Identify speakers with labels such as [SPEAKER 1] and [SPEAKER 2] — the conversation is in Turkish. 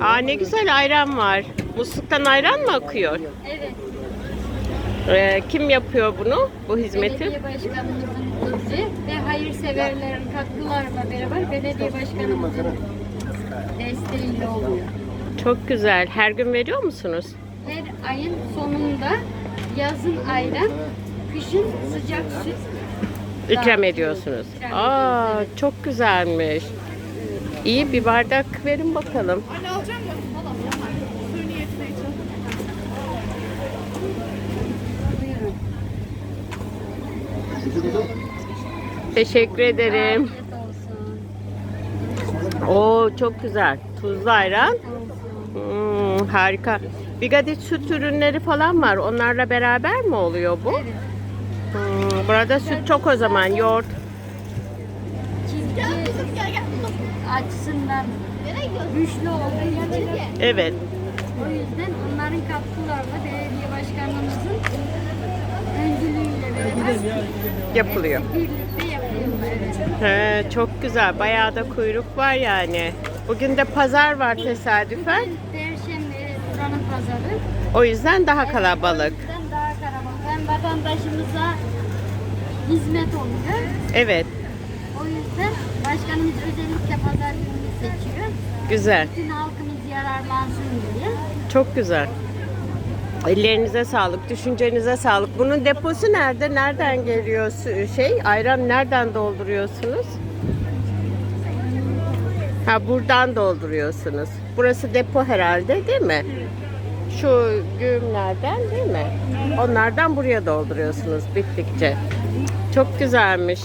[SPEAKER 1] Aa ne güzel ayran var. Musluktan ayran mı akıyor?
[SPEAKER 2] Evet.
[SPEAKER 1] Ee, kim yapıyor bunu, bu hizmeti?
[SPEAKER 2] Belediye başkanımızın izni ve hayırseverlerin katkılarla beraber belediye başkanımızın desteğiyle oluyor.
[SPEAKER 1] Çok güzel. Her gün veriyor musunuz?
[SPEAKER 2] Her ayın sonunda yazın ayran, kışın sıcak süt
[SPEAKER 1] İkram ediyorsunuz.
[SPEAKER 2] İkram
[SPEAKER 1] Aa
[SPEAKER 2] ediyoruz,
[SPEAKER 1] çok güzelmiş. İyi bir bardak verin bakalım.
[SPEAKER 2] Buyurun.
[SPEAKER 1] Teşekkür ederim.
[SPEAKER 2] Afiyet olsun.
[SPEAKER 1] Oo çok güzel. Tuzlu ayran. Hmm, harika. Bir adet süt ürünleri falan var. Onlarla beraber mi oluyor bu? Hmm, burada süt çok o zaman. Yoğurt.
[SPEAKER 2] Çiftçi açısından güçlü olduğu için
[SPEAKER 1] Evet.
[SPEAKER 2] o yüzden onların katkılarla belediye başkanımızın öncülüğüyle beraber
[SPEAKER 1] Yapılıyor.
[SPEAKER 2] birlikte. Evet.
[SPEAKER 1] He, çok güzel. Bayağı da kuyruk var yani. Bugün de pazar var tesadüfen.
[SPEAKER 2] Bugün Perşembe buranın pazarı.
[SPEAKER 1] O yüzden daha
[SPEAKER 2] O
[SPEAKER 1] kalabalık.
[SPEAKER 2] yüzden daha kalabalık. Hem vatandaşımıza hizmet oluyor.
[SPEAKER 1] Evet.
[SPEAKER 2] O yüzden pazar gününü seçiyor.
[SPEAKER 1] Güzel.
[SPEAKER 2] Bütün halkımız yararlansın diye.
[SPEAKER 1] Çok güzel. Ellerinize sağlık, düşüncenize sağlık. Bunun deposu nerede? Nereden geliyor şey? Ayran nereden dolduruyorsunuz? Ha buradan dolduruyorsunuz. Burası depo herhalde değil mi? Şu güğümlerden değil mi? Onlardan buraya dolduruyorsunuz bittikçe. Çok güzelmiş.